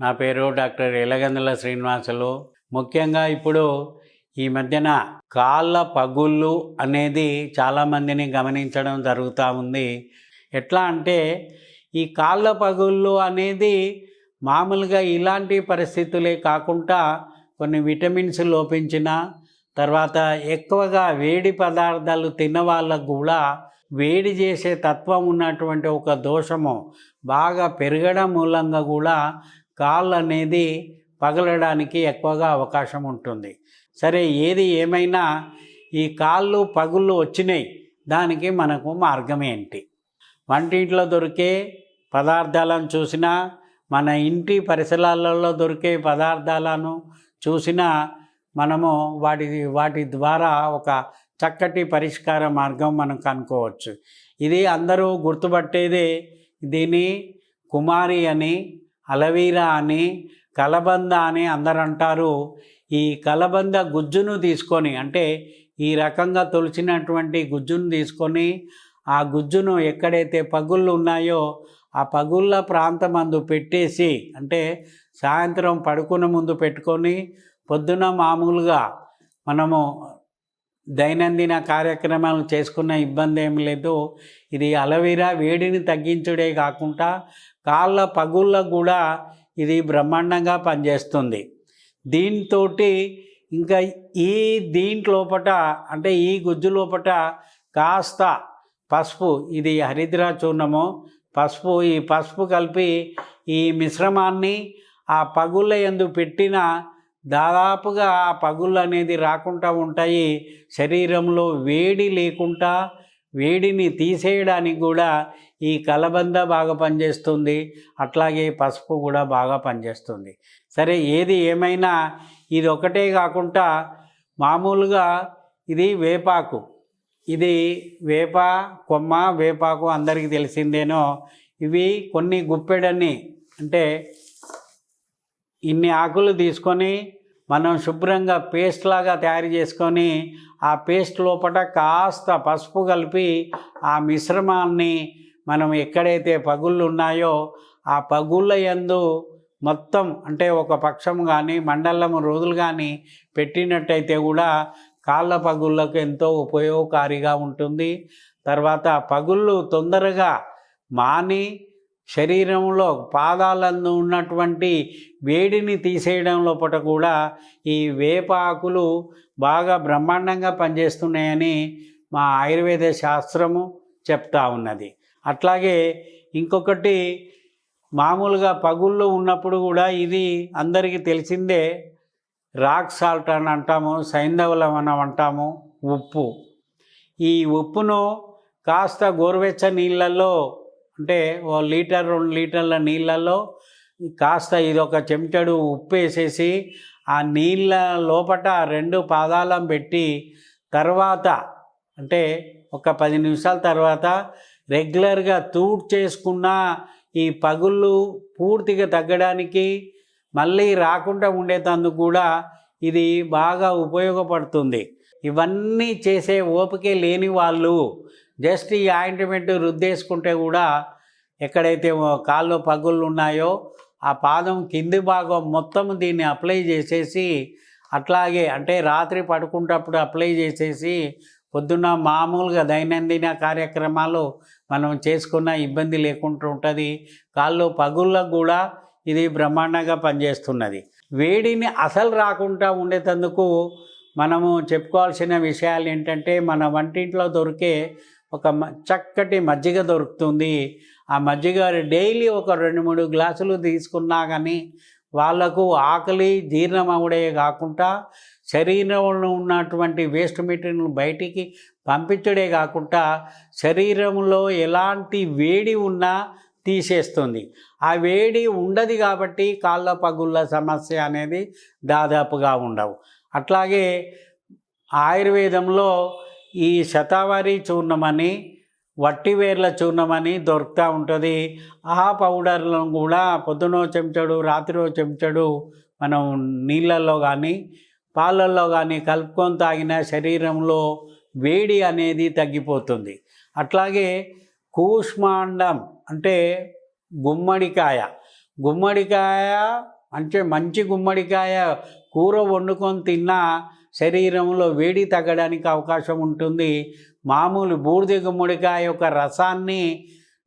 నా పేరు డాక్టర్ ఎలగందుల శ్రీనివాసులు. ముఖ్యంగా ఇప్పుడు ఈ మధ్యన కాళ్ళ పగుళ్ళు అనేది చాలామందిని గమనించడం జరుగుతూ ఉంది. ఎట్లా అంటే ఈ కాళ్ళ పగుళ్ళు అనేది మామూలుగా ఇలాంటి పరిస్థితులే కాకుండా కొన్ని విటమిన్స్ లోపించిన తర్వాత ఎక్కువగా వేడి పదార్థాలు తిన్న వాళ్ళకు కూడా వేడి చేసే తత్వం ఉన్నటువంటి ఒక దోషము. బాగా పెరగడం మూలంగా కూడా కాళ్ళు అనేది పగలడానికి ఎక్కువగా అవకాశం ఉంటుంది. సరే ఏది ఏమైనా ఈ కాళ్ళు పగుళ్ళు వచ్చినాయి దానికి మనకు మార్గం ఏంటి? వంటింట్లో దొరికే పదార్థాలను చూసినా మన ఇంటి పరిసరాలలో దొరికే పదార్థాలను చూసినా మనము వాటి వాటి ద్వారా ఒక చక్కటి పరిష్కార మార్గం మనం కనుక్కోవచ్చు. ఇది అందరూ గుర్తుపట్టేదే దీన్ని కుమారి అని అలవీరా అని కలబంద అని అందరు అంటారు ఈ కలబంద గుజ్జును తీసుకొని అంటే ఈ రకంగా తొలిచినటువంటి గుజ్జును తీసుకొని ఆ గుజ్జును ఎక్కడైతే పగుళ్ళు ఉన్నాయో ఆ పగుళ్ళ ప్రాంతమందు పెట్టేసి అంటే సాయంత్రం పడుకున్న ముందు పెట్టుకొని పొద్దున మామూలుగా మనము దైనందిన కార్యక్రమాలు చేసుకున్న ఇబ్బంది ఏం లేదు. ఇది అలవీరా వేడిని తగ్గించుడే కాకుండా కాళ్ళ పగుళ్ళకు కూడా ఇది బ్రహ్మాండంగా పనిచేస్తుంది. దీంతో ఇంకా ఈ దీంట్లోపట అంటే ఈ గుజ్జు లోపట కాస్త పసుపు ఇది హరిద్రా చూర్ణము. పసుపు ఈ పసుపు కలిపి ఈ మిశ్రమాన్ని ఆ పగుళ్ళ ఎందు పెట్టిన దాదాపుగా ఆ పగుళ్ళు అనేది రాకుండా ఉంటాయి. శరీరంలో వేడి లేకుండా వేడిని తీసేయడానికి కూడా ఈ కలబంద బాగా పనిచేస్తుంది. అట్లాగే పసుపు కూడా బాగా పనిచేస్తుంది. సరే ఏది ఏమైనా ఇది ఒకటే కాకుండా మామూలుగా ఇది వేపాకు. ఇది వేప కొమ్మ వేపాకు అందరికీ తెలిసిందేనో ఇవి కొన్ని గుప్పెడని అంటే ఇన్ని ఆకులు తీసుకొని మనం శుభ్రంగా పేస్ట్ లాగా తయారు చేసుకొని ఆ పేస్ట్ లోపల కాస్త పసుపు కలిపి ఆ మిశ్రమాన్ని మనం ఎక్కడైతే పగుళ్ళు ఉన్నాయో ఆ పగుళ్ళ యందు మొత్తం అంటే ఒక పక్షం కానీ మండలం రోజులు కానీ పెట్టినట్టయితే కూడా కాళ్ళ పగుళ్ళకు ఎంతో ఉపయోగకారిగా ఉంటుంది. తర్వాత పగుళ్ళు తొందరగా మాని శరీరంలో పాదాలందు ఉన్నటువంటి వేడిని తీసేయడం లోపల కూడా ఈ వేప ఆకులు బాగా బ్రహ్మాండంగా పనిచేస్తున్నాయని మా ఆయుర్వేద శాస్త్రము చెప్తా ఉన్నది. అట్లాగే ఇంకొకటి మామూలుగా పగుళ్ళు ఉన్నప్పుడు కూడా ఇది అందరికీ తెలిసిందే రాక్ సాల్ట్ అని అంటాము సైంధవలం అని అంటాము ఉప్పు. ఈ ఉప్పును కాస్త గోరువెచ్చ నీళ్ళల్లో అంటే ఓ లీటర్ రెండు లీటర్ల నీళ్ళల్లో కాస్త ఇది ఒక చెంచడు ఉప్పు వేసేసి ఆ నీళ్ళ లోపట రెండు పాదాలం పెట్టి తర్వాత అంటే ఒక పది నిమిషాల తర్వాత రెగ్యులర్గా తూడ్ చేసుకున్న ఈ పగుళ్ళు పూర్తిగా తగ్గడానికి మళ్ళీ రాకుండా ఉండేటందుకు కూడా ఇది బాగా ఉపయోగపడుతుంది. ఇవన్నీ చేసే ఓపిక లేని వాళ్ళు జస్ట్ ఈ ఆయింట్మెంట్ రుద్దేసుకుంటే కూడా ఎక్కడైతే కాళ్ళు పగుళ్ళు ఉన్నాయో ఆ పాదం కింది భాగం మొత్తం దీన్ని అప్లై చేసేసి అట్లాగే అంటే రాత్రి పడుకుంటప్పుడు అప్లై చేసేసి పొద్దున్న మామూలుగా దైనందిన కార్యక్రమాలు మనం చేసుకున్న ఇబ్బంది లేకుండా ఉంటుంది. కాళ్ళు పగుళ్ళకు కూడా ఇది బ్రహ్మాండంగా పనిచేస్తున్నది. వేడిని అసలు రాకుండా ఉండేటందుకు మనము చెప్పుకోవాల్సిన విషయాలు ఏంటంటే మన వంటింట్లో దొరికే ఒక మ- చక్కటి మజ్జిగ దొరుకుతుంది. ఆ మజ్జిగ డైలీ ఒక రెండు మూడు గ్లాసులు తీసుకున్నా కానీ వాళ్ళకు ఆకలి జీర్ణం అవడే కాకుండా శరీరంలో ఉన్నటువంటి వేస్ట్ మెటీరియల్ బయటికి పంపించడే కాకుండా శరీరంలో ఎలాంటి వేడి ఉన్నా తీసేస్తుంది. ఆ వేడి ఉండదు కాబట్టి కాళ్ళ పగుళ్ళ సమస్య అనేది దాదాపుగా ఉండవు. అట్లాగే ఆయుర్వేదంలో ఈ శతావారి చూర్ణమని వట్టివేర్ల చూర్ణమని దొరుకుతూ ఉంటుంది. ఆ పౌడర్లను కూడా పొద్దునో చెంచడు రాత్రిలో చెంచడు మనం నీళ్ళల్లో కానీ పాలల్లో కానీ కలుపుకొని తాగిన శరీరంలో వేడి అనేది తగ్గిపోతుంది. అట్లాగే కూష్మాండం అంటే గుమ్మడికాయ. గుమ్మడికాయ అంటే మంచి గుమ్మడికాయ కూర వండుకొని తిన్నా శరీరంలో వేడి తగ్గడానికి అవకాశం ఉంటుంది. మామూలు బూడిద గుమ్మడికాయ యొక్క రసాన్ని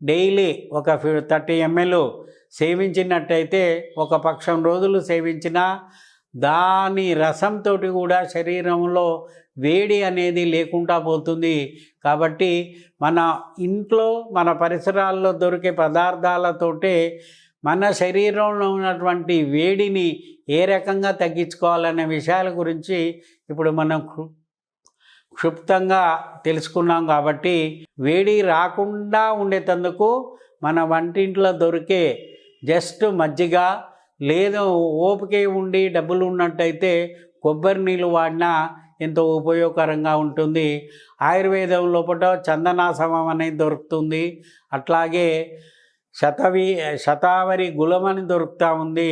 డైలీ ఒక థర్టీ ఎంఎల్ సేవించినట్టయితే ఒక పక్షం రోజులు సేవించినా దాని రసంతో కూడా శరీరంలో వేడి అనేది లేకుండా పోతుంది. కాబట్టి మన ఇంట్లో మన పరిసరాల్లో దొరికే పదార్థాలతోటే మన శరీరంలో ఉన్నటువంటి వేడిని ఏ రకంగా తగ్గించుకోవాలనే విషయాల గురించి ఇప్పుడు మనం క్షుప్తంగా తెలుసుకున్నాం కాబట్టి వేడి రాకుండా ఉండేటందుకు మన వంటింట్లో దొరికే జస్ట్ మజ్జిగ లేదు ఓపిక ఉండి డబ్బులు ఉన్నట్టయితే కొబ్బరి నీళ్ళు వాడినా ఎంతో ఉపయోగకరంగా ఉంటుంది. ఆయుర్వేదం లోపల చందనాసమం అనేది దొరుకుతుంది. అట్లాగే శతవి శతావరి గులమని దొరుకుతూ ఉంది.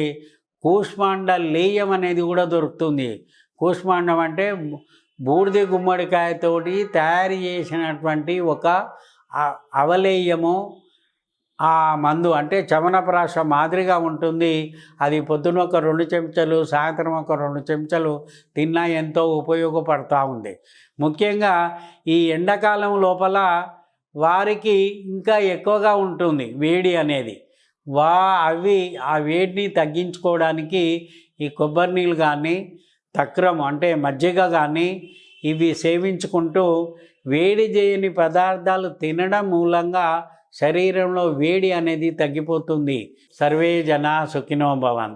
కూష్మాండ లేయం అనేది కూడా దొరుకుతుంది. కూష్మాండం అంటే బూడిద గుమ్మడికాయతోటి తయారు చేసినటువంటి ఒక అవలేయము. ఆ మందు అంటే చమనప్రాశ మాదిరిగా ఉంటుంది. అది పొద్దున ఒక రెండు చెంచాలు సాయంత్రం ఒక రెండు చెంచాలు తిన్నా ఎంతో ఉపయోగపడతా ఉంది. ముఖ్యంగా ఈ ఎండాకాలం లోపల వారికి ఇంకా ఎక్కువగా ఉంటుంది వేడి అనేది. వా అవి ఆ వేడిని తగ్గించుకోవడానికి ఈ కొబ్బరి నీళ్ళు కానీ తక్రం అంటే మజ్జిగ కానీ ఇవి సేవించుకుంటూ వేడి చేయని పదార్థాలు తినడం మూలంగా శరీరంలో వేడి అనేది తగ్గిపోతుంది. సర్వే జన సుఖినో భవంతు.